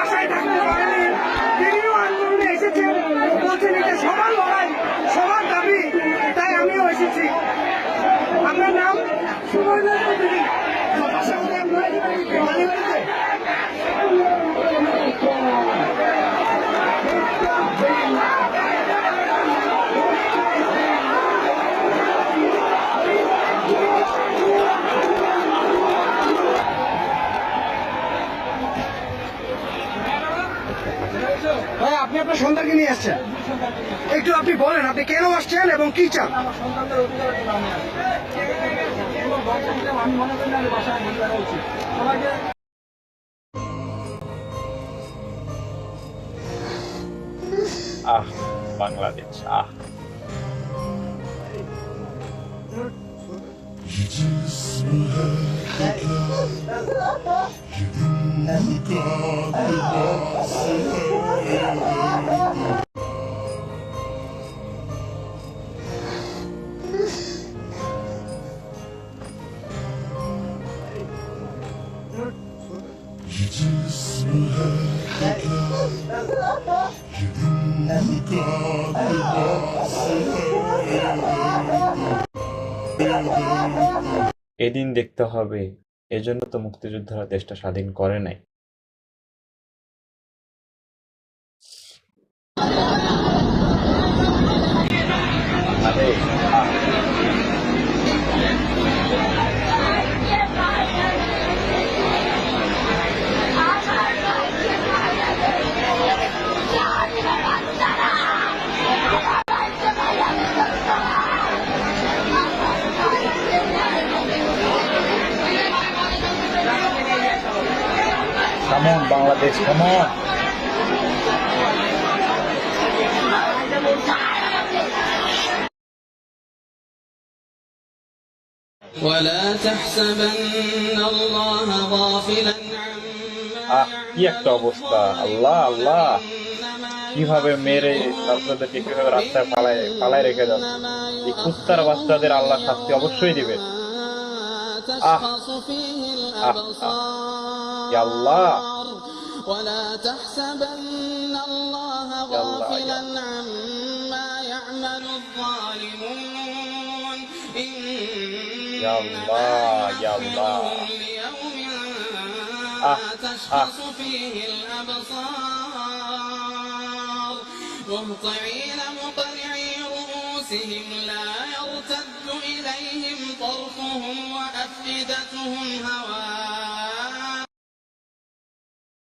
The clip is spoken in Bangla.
বাসায় থাকতে পারেনি। তিনিও আন্দোলনে এসেছেন। বলছেন এটা সবার লড়াই, সবার দাবি, তাই আমিও এসেছি। আপনি আপনার সন্তানকে নিয়ে আসছেন। একটু আপনি বলেন আপনি কেন আসছেন এবং কি চান? আমি মনে করি বাসায় উচিত সবাইকে আহ বাংলাদেশ আহ এদিন দেখতে হবে। এজন্য তো মুক্তিযোদ্ধারা দেশটা স্বাধীন করে নাই। Come on, Bangladesh, come on. ولا تحسبن الله غافلا আহ عما কি একটা অবস্থা আল্লাহ আল্লাহ কিভাবে মেরে ছাত্রদেরকে কিভাবে রাস্তায় ফালায় ফালায় রেখে যাচ্ছে এই কুত্তার বাচ্চাদের আল্লাহ শাস্তি অবশ্যই দিবে تشخص فيه آه. الأبصار يا الله. ولا تحسبن الله يا الله، يا غافلا عما يعمل الظالمون يا الله، يا الله. ليوم آه، تشخص فيه الأبصار مهطعين مقنعي رؤوسهم لا يرتد إليهم طرفهم وأفئدتهم